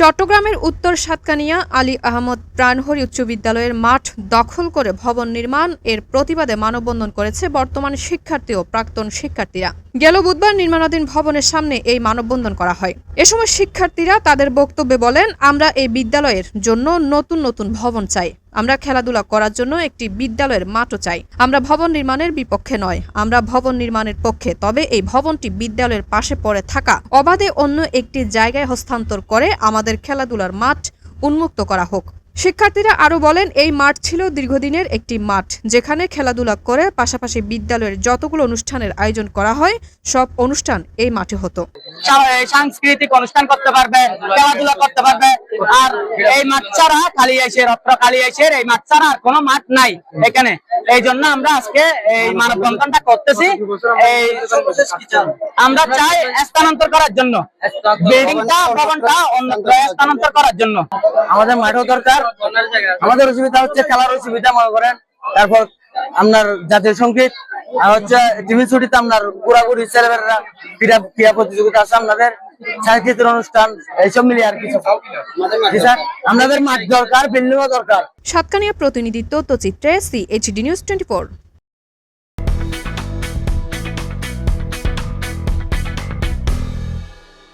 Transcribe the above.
চট্টগ্রামের উত্তর সাতকানিয়া আলী আহমদ প্রাণহরি উচ্চ বিদ্যালয়ের মাঠ দখল করে ভবন নির্মাণ এর প্রতিবাদে মানববন্ধন করেছে বর্তমান শিক্ষার্থী ও প্রাক্তন শিক্ষার্থীরা। গেল বুধবার নির্মাণাধীন ভবনের সামনে এই মানববন্ধন করা হয়। এ সময় শিক্ষার্থীরা তাদের বক্তব্যে বলেন, আমরা এই বিদ্যালয়ের জন্য নতুন নতুন ভবন চাই। আমরা খেলাধুলা করার জন্য একটি বিদ্যালয়ের মাঠও চাই। আমরা ভবন নির্মাণের বিপক্ষে নয়, আমরা ভবন নির্মাণের পক্ষে, তবে এই ভবনটি বিদ্যালয়ের পাশে পড়ে থাকা অবাধে অন্য একটি জায়গায় হস্তান্তর করে আমাদের খেলাধুলার মাঠ উন্মুক্ত করা হোক। শিক্ষার্থীরা আরও বলেন এই মাঠ ছিল দীর্ঘদিনের একটি মাঠ যেখানে খেলাধুলা করে পাশাপাশি বিদ্যালয়ের যতগুলো অনুষ্ঠানের আয়োজন করা হয় সব অনুষ্ঠান এই মাঠে হতো। সাংস্কৃতিক অনুষ্ঠান করতে পারবে খেলাধুলা করতে পারবে আর এই মাঠ ছাড়া খালি এসে রত্র খালি এসে এই মাঠ ছাড়া আর কোনো মাঠ নাই এখানে। এই জন্য আমরা আজকে এই মানববন্ধনটা করতেছি। এই আমরা চাই স্থানান্তর করার জন্য। বিল্ডিংটা ভবনটা অন্যত্র স্থানান্তর করার জন্য। আমাদের মাঠও দরকার আমাদের অসুবিধা হচ্ছে খেলার অসুবিধা মনে করেন। তারপর আপনার জাতীয় সংগীত আর হচ্ছে টিভি ছুটিতে আপনার ঘোরাঘুরি ছেলেমেয়েরা ক্রীড়া ক্রীড়া প্রতিযোগিতা আছে আপনাদের। সাংস্কৃতিক অনুষ্ঠান এইসব মিলিয়ে আর কিছু। জি আপনাদের মাঠ দরকার বিল্ডিংও দরকার। সাতকানিয়া প্রতিনিধিত্ব তথ্যচিত্রে সিএইচডি নিউজ টোয়েন্টি